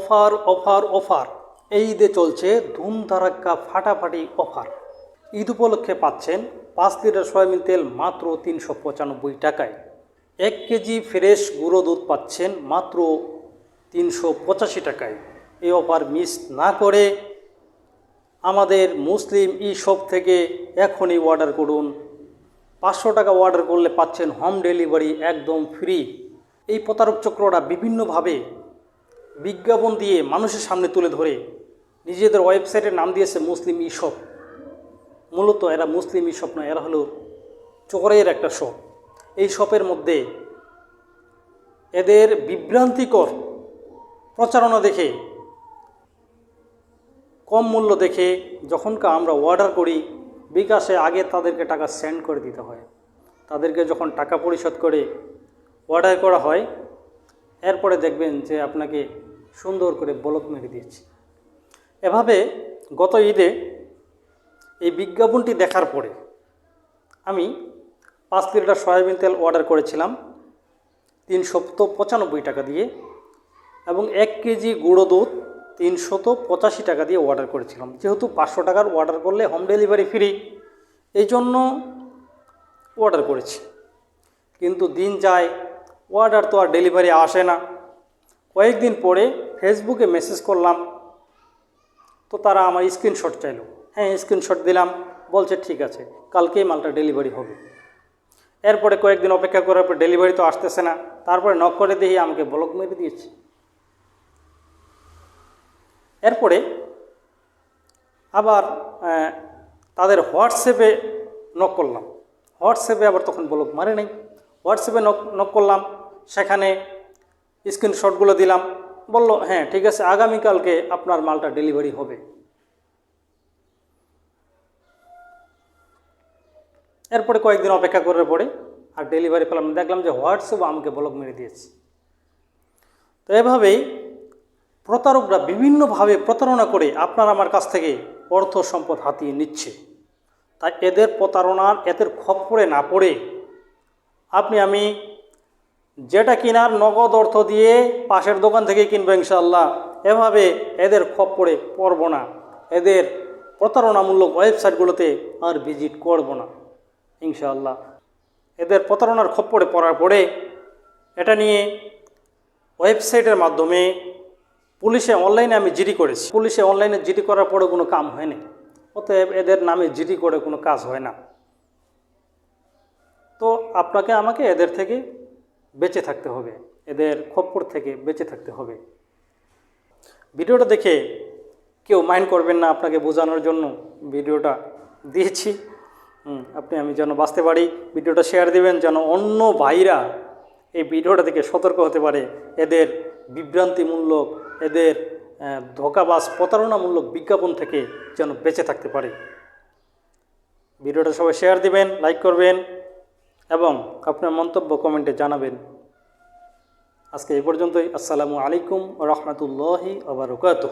Offer offer offer. এই ঈদে চলছে ধুমধারাক্কা ফাটাফাটি অফার। ঈদ উপলক্ষে পাচ্ছেন পাঁচ লিটার সয়াবিন তেল মাত্র তিনশো পঁচানব্বই টাকায়। এক কেজি ফ্রেশ গুঁড়ো দুধ পাচ্ছেন মাত্র তিনশো পঁচাশি টাকায়। এই অফার মিস না করে আমাদের মুসলিম ই শপ থেকে এখনই অর্ডার করুন। পাঁচশো টাকা অর্ডার করলে পাচ্ছেন হোম ডেলিভারি একদম ফ্রি। এই প্রতারক চক্ররা বিভিন্নভাবে বিজ্ঞাপন দিয়ে মানুষের সামনে তুলে ধরে। নিজেদের ওয়েবসাইটের নাম দিয়েছে মুসলিম ই শপ মূলত এরা মুসলিম ই শপ নয়, এরা হলো চোরের একটা শপ। এই শপের মধ্যে এদের বিভ্রান্তিকর প্রচারণা দেখে, কম মূল্য দেখে যখনকা আমরা অর্ডার করি, বিকাশে আগে তাদেরকে টাকা সেন্ড করে দিতে হয়। তাদেরকে যখন টাকা পরিশোধ করে অর্ডার করা হয়, এরপরে দেখবেন যে আপনাকে সুন্দর করে বলক মেরে দিয়েছে। এভাবে গত ঈদে এই বিজ্ঞাপনটি দেখার পরে আমি পাঁচ লিটার সয়াবিন তেল অর্ডার করেছিলাম তিনশত পঁচানব্বই টাকা দিয়ে এবং এক কেজি গুঁড়ো দুধ তিনশত পঁচাশি টাকা দিয়ে অর্ডার করেছিলাম। যেহেতু পাঁচশো টাকার অর্ডার করলে হোম ডেলিভারি ফ্রি, এই জন্য অর্ডার করেছি। কিন্তু দিন যায়, অর্ডার তো আর ডেলিভারি আসে না। কয়েকদিন পরে ফেসবুকে মেসেজ করলাম। তো তারা আমার স্ক্রিনশট চাইলো। হ্যাঁ স্ক্রিনশট দিলাম। বলছে, ঠিক আছে, কালকেই মালটা ডেলিভারি হবে। এরপরে কয়েকদিন অপেক্ষা করার পর ডেলিভারি তো আসতেছে না। তারপরে নক করে দেখি আমাকে ব্লক মেরে দিয়েছে। এরপরে আবার তাদের হোয়াটসঅ্যাপে নক করলাম। হোয়াটসঅ্যাপে আবার তখন ব্লক মারে নাই। হোয়াটসঅ্যাপে নক নক করলাম। সেখানে স্ক্রিনশটগুলো দিলাম। বলল হ্যাঁ ঠিক আছে, আগামীকালকে আপনার মালটা ডেলিভারি হবে। এরপরে কয়েকদিন অপেক্ষা করার পরে আর ডেলিভারি পেলাম দেখলাম যে হোয়াটসঅ্যাপ আমাকে ব্লক মেরে দিয়েছে। তো এভাবেই প্রতারকরা বিভিন্নভাবে প্রতারণা করে আপনার আমার কাছ থেকে অর্থ সম্পদ হাতিয়ে নিচ্ছে। তাই এদের প্রতারণার, এদের খপ্পরে না পড়ে আপনি আমি যেটা কিনার নগদ অর্থ দিয়ে পাশের দোকান থেকে কিনবো ইনশাল্লাহ এভাবে এদের খপ্পরে পড়ব না। এদের প্রতারণামূলক ওয়েবসাইটগুলোতে আর ভিজিট করব না, ইনশাআল্লাহ। এদের প্রতারণার খপ্পরে পড়ার পরে এটা নিয়ে ওয়েবসাইটের মাধ্যমে পুলিশে অনলাইনে আমি জিডি করেছি। পুলিশে অনলাইনে জিডি করার পরে কোনো কাম হয়নি। অতএব এদের নামে জিডি করে কোনো কাজ হয় না। তো আপনাকে আমাকে এদের থেকে বেঁচে থাকতে হবে। এদের খপ্পর থেকে বেঁচে থাকতে হবে। ভিডিওটা দেখে কেউ মাইন্ড করবেন না আপনাকে বোঝানোর জন্য। ভিডিওটা দিয়েছি। আপনি আমি যেন বাঁচতে পারি। ভিডিওটা শেয়ার দিবেন যেন অন্য ভাইরা এই ভিডিওটা থেকে সতর্ক হতে পারে। এদের বিভ্রান্তিমূলক এদের আহ, ধোকাবাজ প্রতারণামূলক বিজ্ঞাপন থেকে যেন বেঁচে থাকতে পারে। ভিডিওটা সবাই শেয়ার দিবেন লাইক করবেন। এবং আপনার মন্তব্য কমেন্টে জানাবেন। আজকে এই পর্যন্তই। আসসালামু আলাইকুম রহমতুল্লাহি আবরকাত